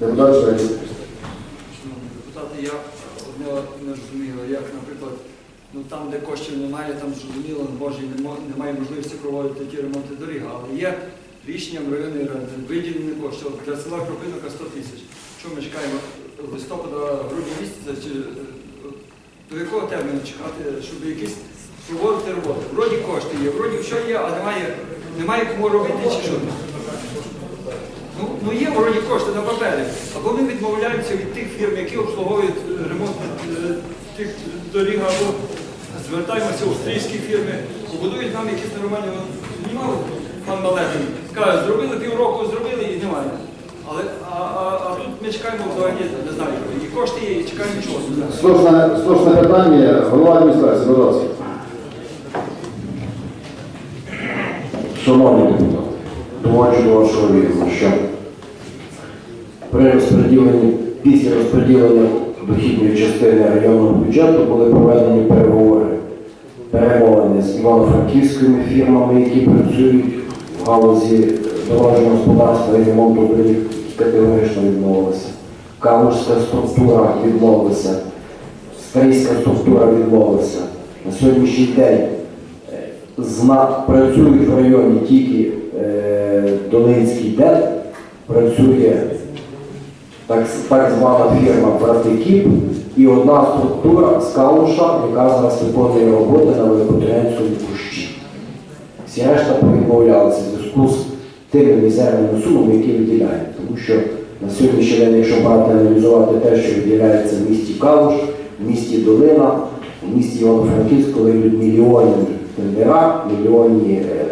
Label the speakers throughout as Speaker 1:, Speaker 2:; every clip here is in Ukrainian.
Speaker 1: Депутат Швець.
Speaker 2: Шановні депутати, я одне не розумію, як, наприклад, ну там, де коштів немає, там зрозуміло, Боже, нема- немає можливості проводити ті ремонти доріг, але є рішенням районної ради виділені кошти для села Кропивника 100 тисяч. Що ми чекаємо листопада, грудня місяця, чи е, до якого терміну чекати, щоб якісь проводити роботи? Вроді кошти є, вроді все є, а немає, немає кому робити чи що. Ну, є вроді кошти на папері, а вони відмовляються від тих фірм, які обслуговують е, ремонт е, тих доріг, або звертаємося в австрійські фірми, побудують нам якісь нормальні знімали пан Малетин. Каже, зробили півроку, зробили і немає. Але а, а, а тут ми чекаємо взагалі, не знаю, і кошти є, і чекаємо чого.
Speaker 1: Слушне, слушне питання. Голова адміністрації, будь ласка.
Speaker 3: Шановні депутати, доводжу до вашого відома, що при розподіленні, після розподілення дохідної частини районного бюджету були проведені переговори, перемовини з івано-франківськими фірмами, які працюють в галузі дорожнього господарства і ремонту доріг, категорично відмовилися. Калужська структура відмовилася, Стрийська структура відмовилася. На сьогоднішній день Зна, працюють в районі тільки е, Долинський ДЕД, працює так, так звана фірма Братикіп і одна структура з Калуша, яка зараз виконує роботи на Великотурянському кущі. Всі решта повідмовлялися в зв'язку з тими мізерними сумами, які виділяють. Тому що на сьогоднішній день, якщо брати аналізувати те, що виділяється в місті Калуш, в місті Долина, в місті Івано-Франківськ, коли йдуть мільйонні тендера, мільйонні е,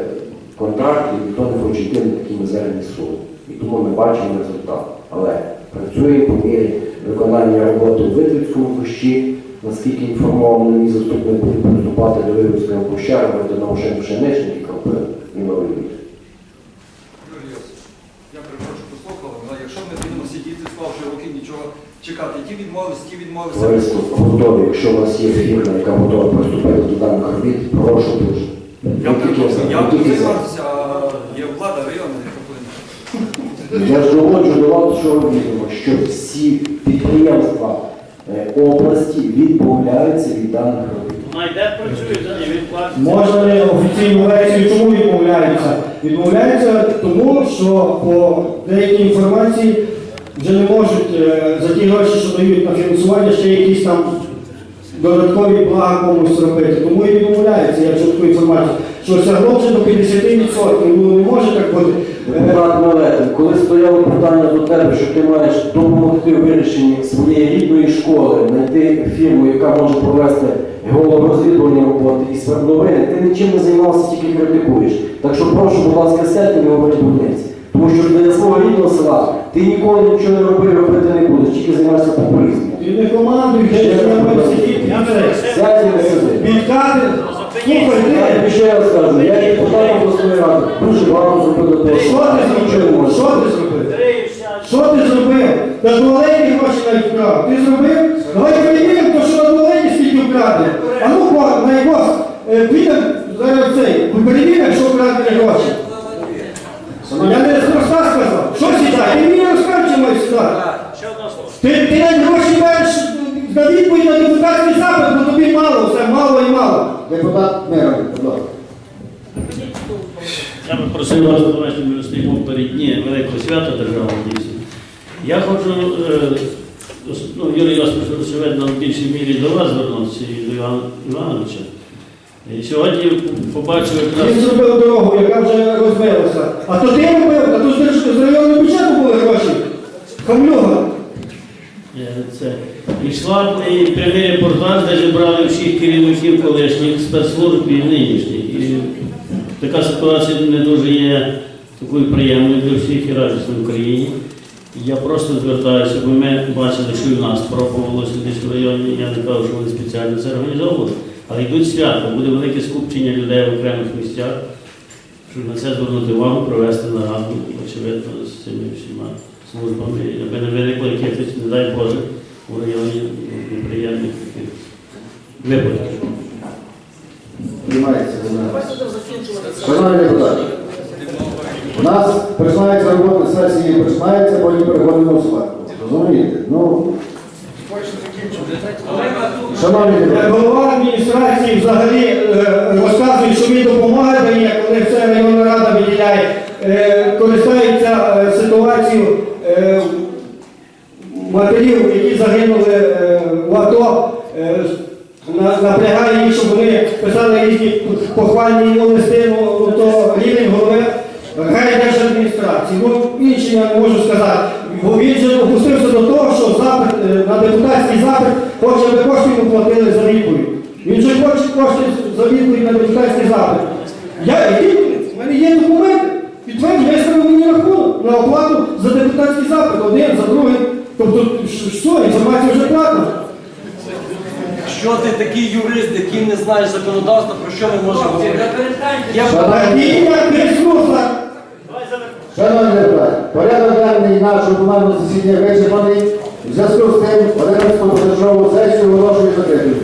Speaker 3: контракти, ніхто не хоче йти на такі мізерні суми. І тому ми бачимо результат. Але працює по мірі виконання роботи у Витвицькому кущі, наскільки інформований мій заступник буде приступати до Витвицького куща, робити новошин пшеничник і кропив і новий ліс.
Speaker 2: Я перепрошую, послухав, але якщо ми будемо сидіти, склавши руки, нічого чекати, ті відмовилися, ті відмовилися.
Speaker 3: Товариство готові, якщо у вас є фірма, яка готова приступити до даних робіт, прошу дуже.
Speaker 2: Я перепрошую, я
Speaker 3: за.
Speaker 2: займатися, а є влада районна, яка повинна.
Speaker 3: Я ж доводжу до вас, що відомо, що всі підприємства е, області відмовляються від даних робіт.
Speaker 4: Найде працює за ним, він.
Speaker 5: Можна не офіційну версію, чому відмовляються? Відмовляються тому, що по деякій інформації вже не можуть е, за ті гроші, що дають на фінансування, ще якісь там додаткові блага комусь робити. Тому і відмовляються, що вже до 50%. Ну не може так бути.
Speaker 3: Депутат Малетин, коли стояло питання до тебе, що ти маєш допомогти у вирішенні своєї рідної школи, знайти фірму, яка може провести геологорозвідувальні роботи і свердловини, ти нічим не займався, тільки критикуєш. Так що прошу, будь ласка, сядьте і не говори дурниці. Тому що для свого рідного села ти ніколи нічого не робив, робити не будеш, тільки займаєшся популізмом.
Speaker 5: Ти не командуй, вже я маю сидіти.
Speaker 4: Я.
Speaker 3: Сядь і не сиди.
Speaker 5: Слухай,
Speaker 3: Я
Speaker 5: ти.
Speaker 3: тобі ще раз кажу, я депутат обласної ради дуже багато зробив того.
Speaker 5: Що ти зробив? Що ти зробив? Що ти зробив? На туалеті гроші навіть вкрав. Ти зробив? Давай перевіримо, то що на туалеті скільки вкраде. А ну на його е, підемо зараз цей. Перевіримо, що не гроші. Я не спроста сказав. Що сідай? Ти мені розкажи, що маю сідати.
Speaker 4: Ще одне слово.
Speaker 5: Ти, ти навіть гроші маєш на відповідь на депутатський запит, бо тобі мало, все мало і мало.
Speaker 1: Депутат Мирон, будь ласка.
Speaker 4: Я би просив вас, давайте ми стоїмо перед дні великого свята державного дійсно. Я хочу, е, ну, Юрій Йосипович, очевидно, в більшій мірі до вас звернутися і до Івана Івановича. І сьогодні побачив якраз
Speaker 5: Він зробив дорогу, яка вже розбилася. А то ти робив, а то з районного бюджету були гроші. Хамлюга.
Speaker 4: Це. Йшла і прямий репортаж, де зібрали всіх керівників колишніх спецслужб і нинішніх. І така ситуація не дуже є такою приємною для всіх і радісною в Україні. Я просто звертаюся, бо ми бачили, що і в нас пробувалося десь в районі, я не кажу, що вони спеціально це організовували, але йдуть свято, буде велике скупчення людей в окремих місцях, щоб на це звернути увагу, провести нараду, очевидно, з цими всіма службами, аби не виникло якихось, не дай Боже, у районі неприємних таких випадків.
Speaker 1: Шановні депутати, у нас починається робота сесії. починається, потім переходимо до складу. Розумієте? Ну, шановні
Speaker 5: Е,
Speaker 1: депутати,
Speaker 5: Голова адміністрації взагалі е, розказує, що він допомагає дає, коли все районна рада виділяє, е, користається е, ситуацією матерів, які загинули е, в АТО, е, напрягає їх, щоб вони писали різні похвальні листи, ну, то рівень голови райдержадміністрації. Ну, інше я не можу сказати. Бо він же опустився до того, що запит, е, на депутатський запит хоче, аби кошти йому платили за відповідь. Він же хоче кошти за відповідь на депутатський запит. Я, в мене є документи, підтвердження, я ставив мені рахунок на оплату за депутатський запит, один, за другий. Тобто, що, інформація вже платна?
Speaker 6: Що ти такий юрист, який не знаєш законодавства, про що ми можемо говорити? Я
Speaker 5: Шановні,
Speaker 1: Шановні депутати, порядок денний нашого командного засідання вичерпаний. В зв'язку з тим, 11 позачергову сесію оголошую закритою.